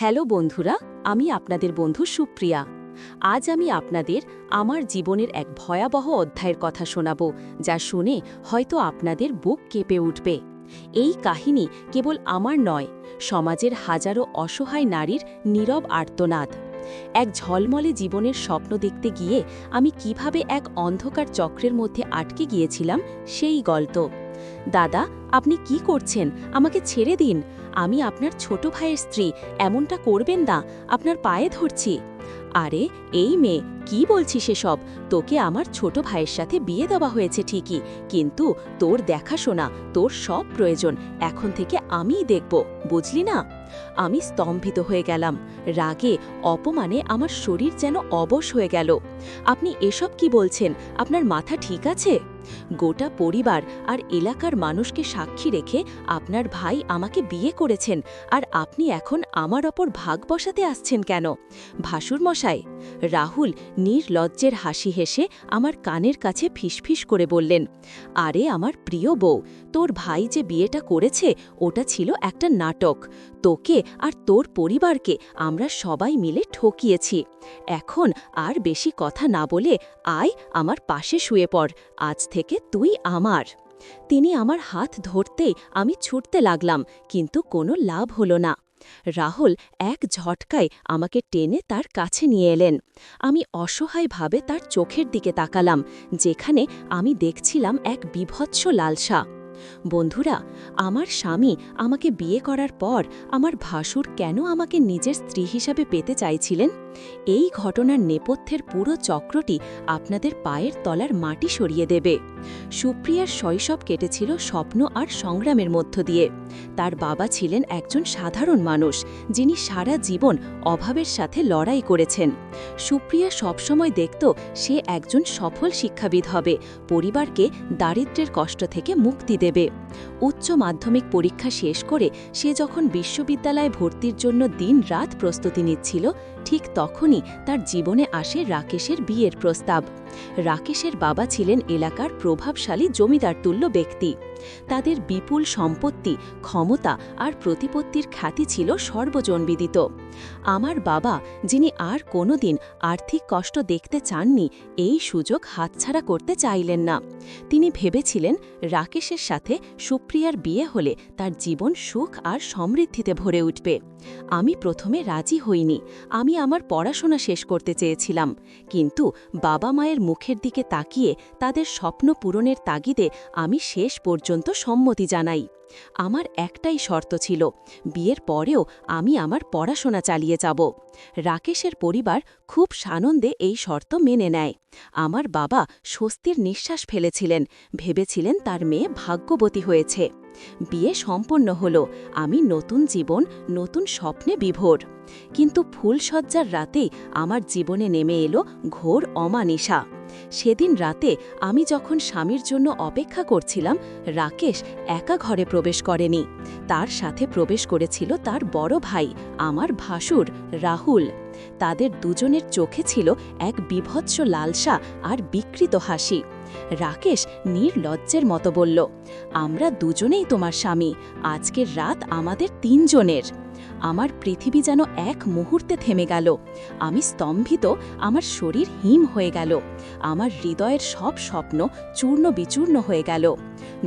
Hello বন্ধুরা, আমি আপনাদের বন্ধু সুপ্রিয়া। আজ আমি আপনাদের আমার জীবনের এক ভয়াবহ অধ্যায়ের কথা শোনাব, যা শুনে হয়তো আপনাদের বুক কেঁপে উঠবে। এই কাহিনী কেবল আমার নয়, সমাজের হাজারো অসহায় নারীর নীরব আর্তনাদ। এক ঝলমলে জীবনের স্বপ্ন দেখতে গিয়ে আমি কীভাবে এক অন্ধকার চক্রের মধ্যে আটকে গিয়েছিলাম সেই গল্প। দাদা, আপনি কি করছেন? আমাকে ছেড়ে দিন। আমি আপনার ছোট ভাইয়ের স্ত্রী। এমনটা করবেন না। আপনার পায়ে ধরছি। আরে, এই মেয়ে, কি বলছিস এসব? তোকে আমার ছোট ভাইয়ের সাথে বিয়ে দেওয়া হয়েছে ঠিকই। কিন্তু তোর দেখাশোনা, তোর সব প্রয়োজন। এখন থেকে আমিই দেখব, বুঝলি না? আমি স্তম্ভিত হয়ে গেলাম। রাগে, অপমানে আমার শরীর যেন অবশ হয়ে গেল। আপনি এসব কি বলছেন? আপনার মাথা ঠিক আছে? গোটা পরিবার আর এলাকার মানুষকে সাক্ষী রেখে আপনার ভাই আমাকে বিয়ে করেছেন আর আপনি এখন আমার ওপর ভাগ বসাতে আসছেন কেন? ভাসুর মশাই রাহুল নির্লজ্জের হাসি হেসে আমার কানের কাছে ফিসফিস করে বললেন, আরে আমার প্রিয় বউ, তোর ভাই যে বিয়েটা করেছে ওটা ছিল একটা নাটক। তোকে আর তোর পরিবারকে আমরা সবাই মিলে ঠকিয়েছি। এখন আর বেশি কথা না বলে আয় আমার পাশে শুয়ে পড়। আজ থেকে তুই আমার। তিনি আমার হাত ধরতে আমি ছুটতে লাগলাম, কিন্তু কোনো লাভ হলো না। রাহুল এক ঝটকায় আমাকে টেনে তার কাছে নিয়ে এলেন। আমি অসহায়ভাবে তার চোখের দিকে তাকালাম, যেখানে আমি দেখছিলাম এক বিভৎস লালসা। বন্ধুরা, আমার স্বামী আমাকে বিয়ে করার পর আমার ভাসুর কেন আমাকে নিজের স্ত্রী হিসাবে পেতে চাইছিলেন? এই ঘটনার নেপথ্যের পুরো চক্রটি আপনাদের পায়ের তলার মাটি সরিয়ে দেবে। সুপ্রিয়ার শৈশব কেটেছিল স্বপ্ন আর সংগ্রামের মধ্য দিয়ে। তার বাবা ছিলেন একজন সাধারণ মানুষ, যিনি সারা জীবন অভাবের সাথে লড়াই করেছেন। সুপ্রিয়া সবসময় দেখত সে একজন সফল শিক্ষাবিদ হবে, পরিবারকে দারিদ্র্যের কষ্ট থেকে মুক্তি দেবে। উচ্চ মাধ্যমিক পরীক্ষা শেষ করে সে যখন বিশ্ববিদ্যালয়ে ভর্তির জন্য দিন রাত প্রস্তুতি নিচ্ছিল, ঠিক তখনই তার জীবনে আসে রাকেশের বিয়ের প্রস্তাব। রাকেশের বাবা ছিলেন এলাকার প্রভাবশালী জমিদার তুল্য ব্যক্তি। তাদের বিপুল সম্পত্তি, ক্ষমতা আর প্রতিপত্তির খ্যাতি ছিল সর্বজনবিদিত। আমার বাবা, যিনি আর কোনোদিন আর্থিক কষ্ট দেখতে চাননি, এই সুযোগ হাতছাড়া করতে চাইলেন না। তিনি ভেবেছিলেন রাকেশের সাথে সুপ্রিয়ার বিয়ে হলে তার জীবন সুখ আর সমৃদ্ধিতে ভরে উঠবে। আমি প্রথমে রাজি হইনি। আমি আমার পড়াশোনা শেষ করতে চেয়েছিলাম। কিন্তু বাবা মায়ের মুখের দিকে তাকিয়ে তাদের স্বপ্ন পূরণের তাগিদে আমি শেষ পর্যন্ত সম্মতি জানাই। আমার একটাই শর্ত ছিল, বিয়ের পরেও আমি আমার পড়াশোনা চালিয়ে যাব। রাকেশের পরিবার খুব সানন্দে এই শর্ত মেনে নেয়। আমার বাবা স্বস্তির নিঃশ্বাস ফেলেছিলেন, ভেবেছিলেন তার মেয়ে ভাগ্যবতী হয়েছে। বিয়ে সম্পন্ন হল, আমি নতুন জীবন, নতুন স্বপ্নে বিভোর। কিন্তু ফুলসজ্জার রাতেই আমার জীবনে নেমে এলো ঘোর অমানিসা। সেদিন রাতে আমি যখন স্বামীর জন্য অপেক্ষা করছিলাম, রাকেশ একা ঘরে প্রবেশ করেনি। তার সাথে প্রবেশ করেছিল তার বড় ভাই, আমার ভাসুর, রাহুল। তাদের দুজনের চোখে ছিল এক বিভৎস লালসা আর বিকৃত হাসি। রাকেশ নির্লজ্জের মতো বলল, আমরা দুজনেই তোমার স্বামী, আজকের রাত আমাদের তিনজনের। আমার পৃথিবী যেন এক মুহূর্তে থেমে গেল। আমি স্তম্ভিত, আমার শরীর হিম হয়ে গেল। আমার হৃদয়ের সব স্বপ্ন চূর্ণ বিচূর্ণ হয়ে গেল।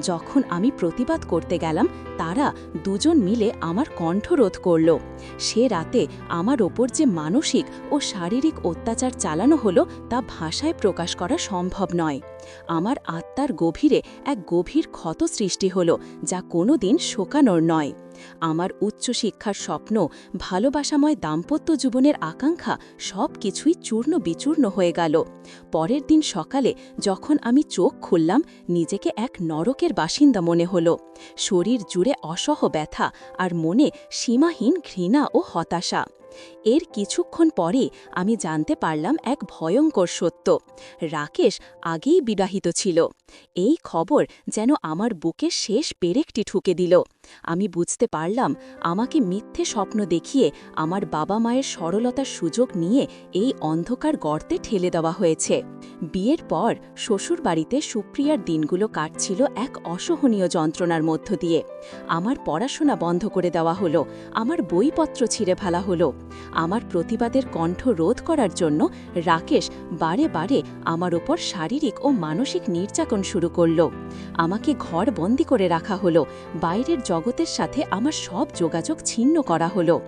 যখন আমি প্রতিবাদ করতে গেলাম, তারা দুজন মিলে আমার কণ্ঠরোধ করল। সে রাতে আমার ওপর যে মানসিক ও শারীরিক অত্যাচার চালানো হলো, তা ভাষায় প্রকাশ করা সম্ভব নয়। আমার আত্মার গভীরে এক গভীর ক্ষত সৃষ্টি হল, যা কোনো দিন শোকানোর নয়। আমার উচ্চশিক্ষার স্বপ্ন, ভালোবাসাময় দাম্পত্য জীবনের আকাঙ্ক্ষা সব কিছুই চূর্ণ বিচূর্ণ হয়ে গেল। পরের দিন সকালে যখন আমি চোখ খুললাম, নিজেকে এক নরকের বাসিন্দা মনে হল। শরীর জুড়ে অসহ ব্যথা আর মনে সীমাহীন ঘৃণা ও হতাশা। এর কিছুক্ষণ পরে আমি জানতে পারলাম এক ভয়ঙ্কর সত্য। রাকেশ আগেই বিবাহিত ছিল। এই খবর যেন আমার বুকে শেষ পেরেকটি ঠুকে দিল। আমি বুঝতে পারলাম আমাকে মিথ্যে স্বপ্ন দেখিয়ে আমার বাবা মায়ের সরলতার সুযোগ নিয়ে এই অন্ধকার গর্তে ঠেলে দেওয়া হয়েছে। বিয়ের পর শ্বশুর বাড়িতে সুপ্রিয়ার দিনগুলো কাটছিল এক অসহনীয় যন্ত্রণার মধ্য দিয়ে। আমার পড়াশোনা বন্ধ করে দেওয়া হলো, আমার বইপত্র ছিঁড়ে ফেলা হলো আমার প্রতিবাদের কণ্ঠ রোধ করার জন্য রাকেশ বারে বারে আমার ওপর শারীরিক ও মানসিক নির্যাতন শুরু করল। আমাকে ঘর বন্দি করে রাখা হলো। বাইরের জগতের সাথে আমার সব যোগাযোগ ছিন্ন করা হলো।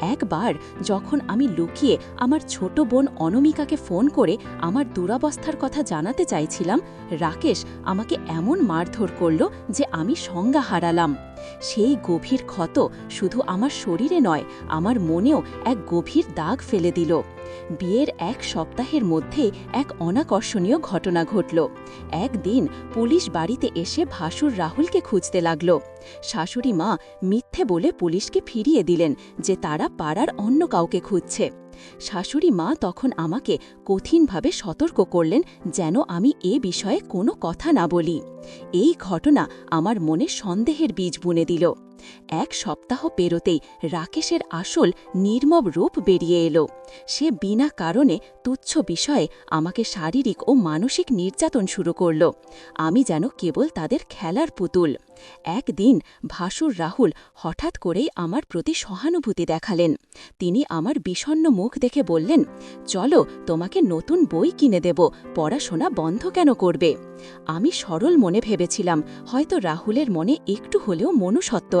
একবার যখন আমি লুকিয়ে আমার ছোট বোন অনমিকাকে ফোন করে আমার দুরাবস্থার কথা জানাতে চাইছিলাম, রাকেশ আমাকে এমন মারধর করল যে আমি সংজ্ঞা হারালাম। সেই গভীর ক্ষত শুধু আমার শরীরে নয়, আমার মনেও এক গভীর দাগ ফেলে দিল। বিয়ের এক সপ্তাহের মধ্যে এক অনাকর্ষণীয় ঘটনা ঘটল। একদিন পুলিশ বাড়িতে এসে ভাসুর রাহুলকে খুঁজতে লাগল। শাশুড়ি মা মিথ্যে বলে পুলিশকে ফিরিয়ে দিলেন যে তারা পাড়ার অন্য কাউকে খুঁজছে। শাশুড়ি মা তখন আমাকে কঠিনভাবে সতর্ক করলেন যেন আমি এ বিষয়ে কোনো কথা না বলি। এই ঘটনা আমার মনে সন্দেহের বীজ বুনে দিল। এক সপ্তাহ পেরোতেই রাকেশের আসল নির্মম রূপ বেরিয়ে এলো। সে বিনা কারণে তুচ্ছ বিষয়ে আমাকে শারীরিক ও মানসিক নির্যাতন শুরু করল। আমি যেন কেবল তাদের খেলার পুতুল। একদিন ভাসুর রাহুল হঠাৎ করেই আমার প্রতি সহানুভূতি দেখালেন। তিনি আমার বিষণ্ন মুখ দেখে বললেন, চলো, তোমাকে নতুন বই কিনে দেব। পড়াশোনা বন্ধ কেন করবে? আমি সরল মনে ভেবেছিলাম, হয়তো রাহুলের মনে একটু হলেও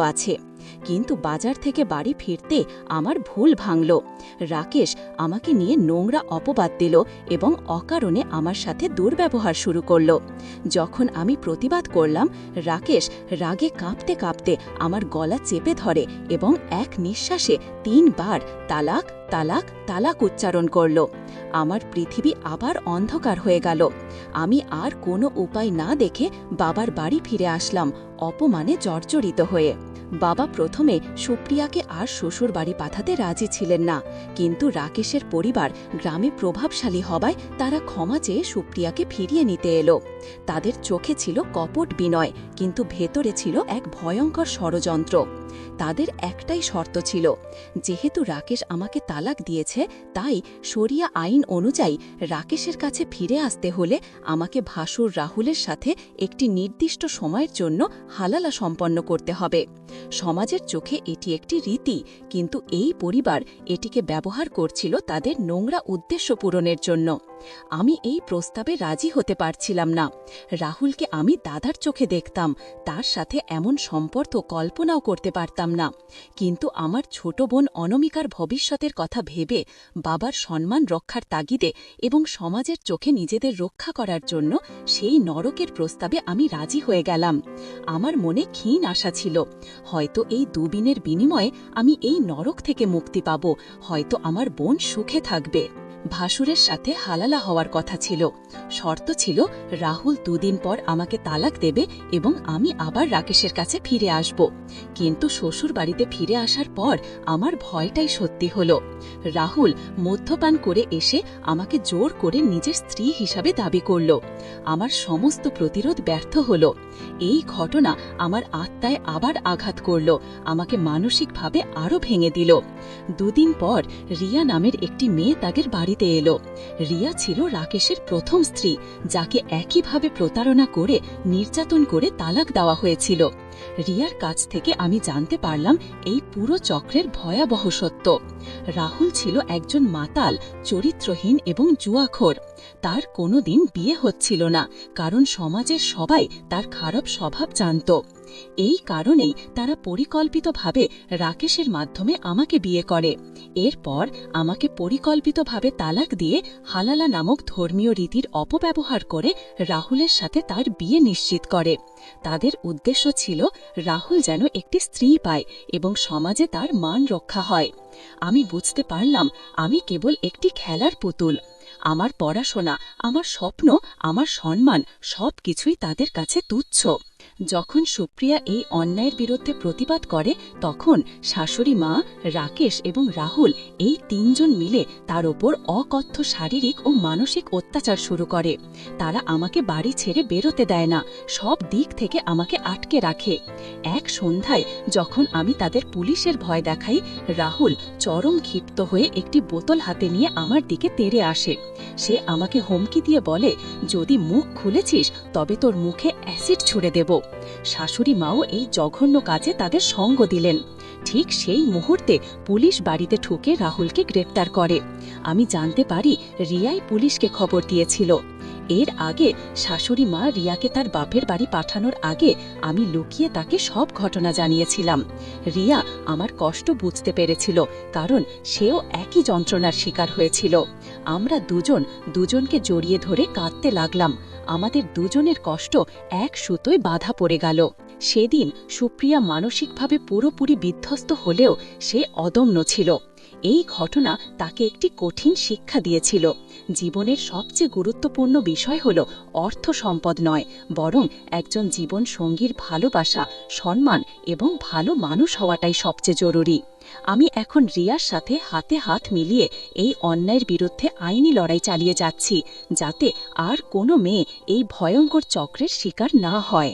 মনুসত্ব আছে। কিন্তু বাজার থেকে বাড়ি ফিরতে আমার ভুল ভাঙল। রাকেশ আমাকে নিয়ে নোংরা অপবাদ দিল এবং অকারণে আমার সাথে দুর্ব্যবহার শুরু করল। যখন আমি প্রতিবাদ করলাম, রাকেশ রাগে কাঁপতে কাঁপতে আমার গলা চেপে ধরে এবং এক নিঃশ্বাসে তিনবার তালাক তালাক তালাক উচ্চারণ করল। আমার পৃথিবী আবার অন্ধকার হয়ে গেল। আমি আর কোনো উপায় না দেখে বাবার বাড়ি ফিরে আসলাম, অপমানে জর্জরিত হয়ে। বাবা প্রথমে সুপ্রিয়াকে আর শ্বশুর বাড়ি পাঠাতে রাজি ছিলেন না। কিন্তু রাকেশের পরিবার গ্রামে প্রভাবশালী হওয়ায় তারা ক্ষমা চেয়ে সুপ্রিয়াকে ফিরিয়ে নিতে এলো। তাদের চোখে ছিল কপট বিনয়, কিন্তু ভেতরে ছিল এক ভয়ঙ্কর ষড়যন্ত্র। তাদের একটাই শর্ত ছিল, যেহেতু রাকেশ আমাকে তালাক দিয়েছে, তাই শরিয়া আইন অনুযায়ী রাকেশের কাছে ফিরে আসতে হলে আমাকে ভাসুর রাহুলের সাথে একটি নির্দিষ্ট সময়ের জন্য হালালা সম্পন্ন করতে হবে। সমাজের চোখে এটি একটি রীতি, কিন্তু এই পরিবার এটিকে ব্যবহার করছিল তাদের নোংরা উদ্দেশ্য পূরণের জন্য। আমি এই প্রস্তাবে রাজি হতে পারছিলাম না। রাহুলকে আমি দাদার চোখে দেখতাম, তার সাথে এমন সম্পর্ক কল্পনাও করতে পারতাম না। কিন্তু আমার ছোট বোন অনমিকার ভবিষ্যতের কথা ভেবে বাবার সম্মান রক্ষার তাগিদে এবং সমাজের চোখে নিজেদের রক্ষা করার জন্য সেই নরকের প্রস্তাবে আমি রাজি হয়ে গেলাম। আমার মনে ক্ষীণ আশা ছিল। হয়তো এই দুবিনের বিনিময়ে আমি এই নরক থেকে মুক্তি পাব। হয়তো আমার বোন সুখে থাকবে। ভাসুরের সাথে হালালা হওয়ার কথা ছিল। শর্ত ছিল, রাহুল দুদিন পর আমাকে তালাক দেবে এবং আমি আবার রাকেশের কাছে ফিরে আসব। কিন্তু শ্বশুর বাড়িতে ফিরে আসার পর আমার ভয়টাই সত্যি হল। রাহুল মদ্যপান করে এসে আমাকে জোর করে নিজের স্ত্রী হিসাবে দাবি করল। আমার সমস্ত প্রতিরোধ ব্যর্থ হল। এই ঘটনা আমার আত্মায় আবার আঘাত করল, আমাকে মানসিকভাবে আরও ভেঙে দিল। দুদিন পর রিয়া নামের একটি মেয়ে তাদের বাড়িতে এলো। রিয়া ছিল রাকেশের প্রথম স্ত্রী, যাকে একইভাবে প্রতারণা করে নির্যাতন করে তালাক দেওয়া হয়েছিল। রিয়ার কাছ থেকে আমি জানতে পারলাম এই পুরো চক্রের ভয়াবহ সত্য। রাহুল ছিল একজন মাতাল, চরিত্রহীন এবং জুয়াখোর। তার কোনোদিন বিয়ে হচ্ছিল না, কারণ সমাজের সবাই তার খারাপ স্বভাব জানত। এই কারণেই তারা পরিকল্পিতভাবে রাকেশের মাধ্যমে আমাকে বিয়ে করে। এরপর আমাকে পরিকল্পিতভাবে তালাক দিয়ে হালালা নামক ধর্মীয় রীতির অপব্যবহার করে রাহুলের সাথে তার বিয়ে নিশ্চিত করে। তাদের উদ্দেশ্য ছিল রাহুল যেন একটি স্ত্রী পায় এবং সমাজে তার মান রক্ষা হয়। আমি বুঝতে পারলাম, আমি কেবল একটি খেলার পুতুল। আমার পড়াশোনা, আমার স্বপ্ন, আমার সম্মান সব কিছুই তাদের কাছে তুচ্ছ। যখন সুপ্রিয়া এই অন্যায়ের বিরুদ্ধে প্রতিবাদ করে, তখন শাশুড়ি মা, রাকেশ এবং রাহুল এই তিনজন মিলে তার ওপর অকথ্য শারীরিক ও মানসিক অত্যাচার শুরু করে। তারা আমাকে বাড়ি ছেড়ে বেরোতে দেয় না, সব দিক থেকে আমাকে আটকে রাখে। এক সন্ধ্যায় যখন আমি তাদের পুলিশের ভয় দেখাই, রাহুল চরম ক্ষিপ্ত হয়ে একটি বোতল হাতে নিয়ে আমার দিকে তেড়ে আসে। সে আমাকে হুমকি দিয়ে বলে, যদি মুখ খুলেছিস, তবে তোর মুখে অ্যাসিড ছুড়ে দেব। শাশুড়ি মাও এই জঘন্য কাজে তাদের সঙ্গ দিলেন। ঠিক সেই মুহূর্তে পুলিশ বাড়িতে ঢুকে রাহুলকে গ্রেপ্তার করে। আমি জানতে পারি রিয়াই পুলিশকে খবর দিয়েছিল। এর আগে শাশুড়ি মা রিয়াকে তার বাপের বাড়ি পাঠানোর আগে আমি লুকিয়ে তাকে সব ঘটনা জানিয়েছিলাম। রিয়া আমার কষ্ট বুঝতে পেরেছিল, কারণ সেও একই যন্ত্রণার শিকার হয়েছিল। আমরা দুজন দুজনকে জড়িয়ে ধরে কাঁদতে লাগলাম। আমাদের দুজনের কষ্ট এক সুতোয় বাধা পড়ে গেল। সেদিন সুপ্রিয়া মানসিকভাবে পুরোপুরি বিধ্বস্ত হলেও সে অদম্য ছিল। এই ঘটনা তাকে একটি কঠিন শিক্ষা দিয়েছিল। জীবনের সবচেয়ে গুরুত্বপূর্ণ বিষয় হল অর্থ সম্পদ নয়, বরং একজন জীবন সঙ্গীর ভালোবাসা, সম্মান এবং ভালো মানুষ হওয়াটাই সবচেয়ে জরুরি। আমি এখন রিয়ার সাথে হাতে হাত মিলিয়ে এই অন্যায়ের বিরুদ্ধে আইনি লড়াই চালিয়ে যাচ্ছি, যাতে আর কোনো মেয়ে এই ভয়ঙ্কর চক্রের শিকার না হয়।